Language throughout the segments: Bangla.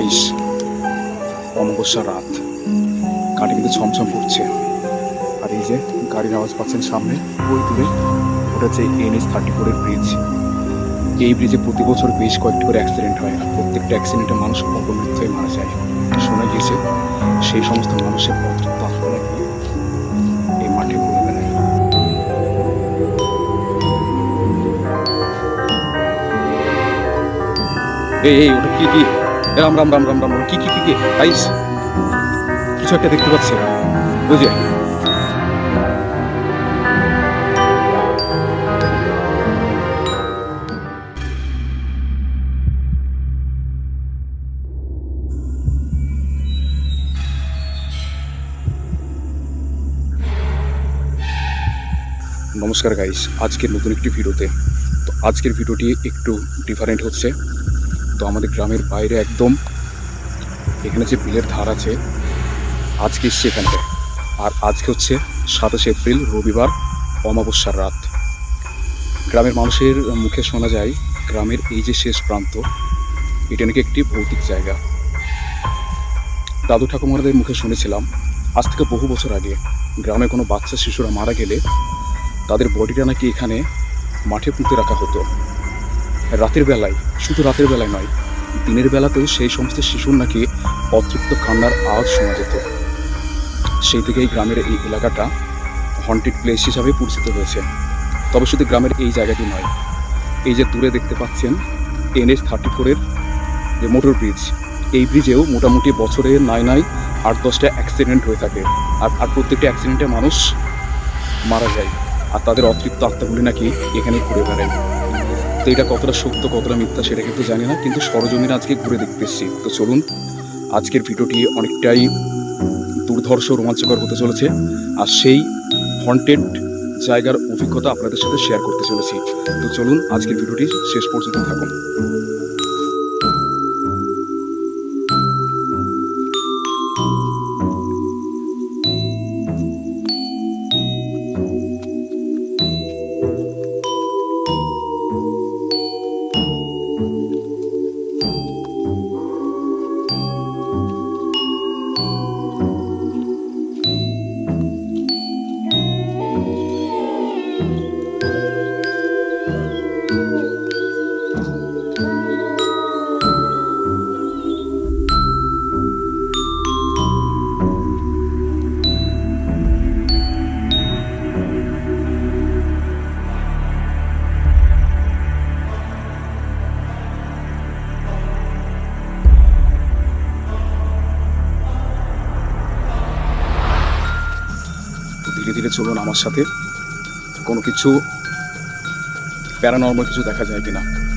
গাইস অমাবস্যা রাত। গাড়ি কিন্তু ছমছম করছে। আর এই যে গাড়ির আওয়াজ পাচ্ছেন সামনে, ওই দূরে ওটা হচ্ছে এনএস থার্টি ফোরের ব্রিজ এই ব্রিজে প্রতি বছর বেশ কয়েকটি করে অ্যাক্সিডেন্ট হয়। আর প্রত্যেকটা অ্যাক্সিডেন্টে মানুষ অপমৃত্যু হয়ে মারা যায়। শোনা গিয়েছে, সেই সমস্ত মানুষের নাকি? এই মাঠে ঘুরে বেড়ায়। এই, ওটা কি কি? রাম রাম রাম রাম রাম কি কি কি কি? আইস কিছু একটা দেখতে পাচ্ছি। যে নমস্কার গাইস আজকের নতুন একটি ভিডিওতে। তো আজকের ভিডিওটি একটু ডিফারেন্ট হচ্ছে। তো আমাদের গ্রামের বাইরে একদম এখানে যে বিলের ধার আছে, আজকে এসছে আর আজকে হচ্ছে সাতাশে এপ্রিল, রবিবার, অমাবস্যার রাত। গ্রামের মানুষের মুখে শোনা যায়, গ্রামের এই যে শেষ প্রান্ত, এটা নাকি একটি ভৌতিক জায়গা। দাদু ঠাকুমারদের মুখে শুনেছিলাম, আজ থেকে বহু বছর আগে গ্রামে কোনো বাচ্চা, শিশুরা মারা গেলে তাদের বডিটা নাকি এখানে মাঠে পুঁতে রাখা হতো। রাতের বেলায়, শুধু রাতের বেলায় নয়, দিনের বেলাতেও সেই সমস্ত শিশুর নাকি অতৃপ্ত কান্নার আওয়াজ শোনা যেত। সেই থেকেই গ্রামের এই এলাকাটা হন্টেড প্লেস হিসাবে পরিচিত হয়েছে। তবে শুধু গ্রামের এই জায়গাটি নয়, এই যে দূরে দেখতে পাচ্ছেন এনএস থার্টি ফোরের যে মোটর ব্রিজ এই ব্রিজেও মোটামুটি বছরে নয় নয় আট দশটা অ্যাক্সিডেন্ট হয়ে থাকে। আর আর প্রত্যেকটা অ্যাক্সিডেন্টে মানুষ মারা যায়, আর তাদের অতৃপ্ত আত্মাগুলি নাকি এখানে ঘুরে বেড়ায়। তো এটা কতটা সত্য, কতটা মিথ্যা সেটা কিন্তু জানি না, কিন্তু সরজমিনে আজকে ঘুরে দেখতে এসেছি। তো চলুন, আজকের ভিডিওটি অনেকটাই দুর্ধর্ষ, রোমাঞ্চকর হতে চলেছে। আর সেই হন্টেড জায়গার অভিজ্ঞতা আপনাদের সাথে শেয়ার করতে চলেছি। তো চলুন, আজকের ভিডিওটি শেষ পর্যন্ত থাকুন। ধীরে ধীরে চলুন আমার সাথে। কোনো কিছু প্যারানর্মাল কিছু দেখা যায় কিনা?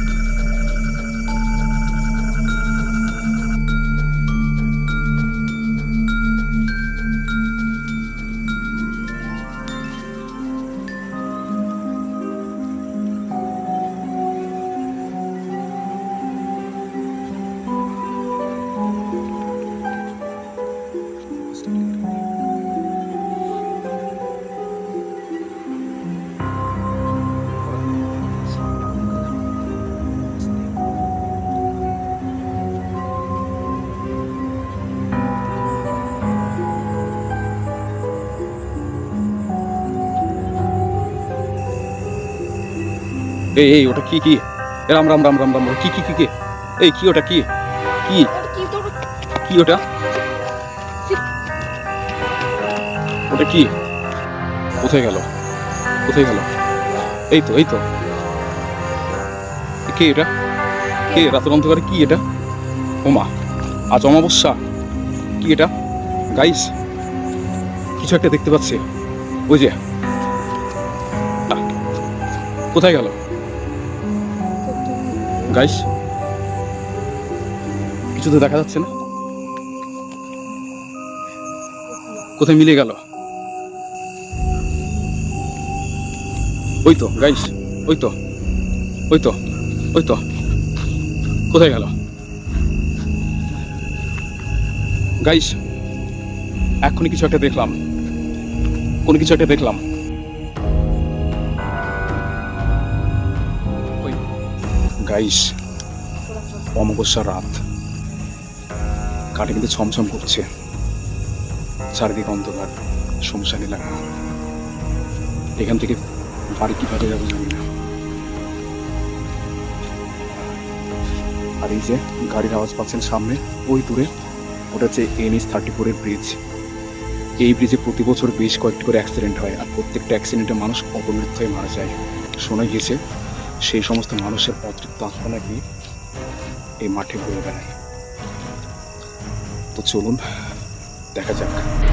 এই এই ওটা কি কি? রাম রাম রাম রাম রাম, কি কি কি কি? এই কি ওটা কি? কি? কি ওটা? ওটা কি? কোথায় গেল? কোথায় গেল? এই তো এই তো। কে এটা? কে? রাতের অন্ধকারে কি এটা? ওমা আজ অমাবস্যা। কি এটা? গাইস কিছু একটা দেখতে পাচ্ছি। ওই যে কোথায় গেল? গাইস কিছু তো দেখা যাচ্ছে না। কোথায় মিলে গেল? ওই তো গাইস ওই তো ওই তো ওই তো। কোথায় গেল? গাইস এখনই কিছু একটা দেখলাম। কোনো কিছু একটা দেখলাম। গাইস, অমাবস্যা রাত। কাঠে কিন্তু ছমছম করছে। চারিদিকে অন্ধকার, শুনশান এলাকা এখান থেকে বাড়ি কীভাবে যাব জানি না। আর এই যে গাড়ির আওয়াজ পাচ্ছেন সামনে, ওই দূরে, ওটা হচ্ছে এনএস থার্টি ফোরের ব্রিজ এই ব্রিজে প্রতি বছর বেশ কয়েকটি করে অ্যাক্সিডেন্ট হয়, আর প্রত্যেকটা অ্যাক্সিডেন্টে মানুষ অপমৃত্যু হয়ে মারা যায়। শোনা গিয়েছে সেই সমস্ত মানুষের অতৃপ্ত আত্মা নাকি এই মাঠে ঘুরে বেড়ায়। তো চলুন দেখা যাক।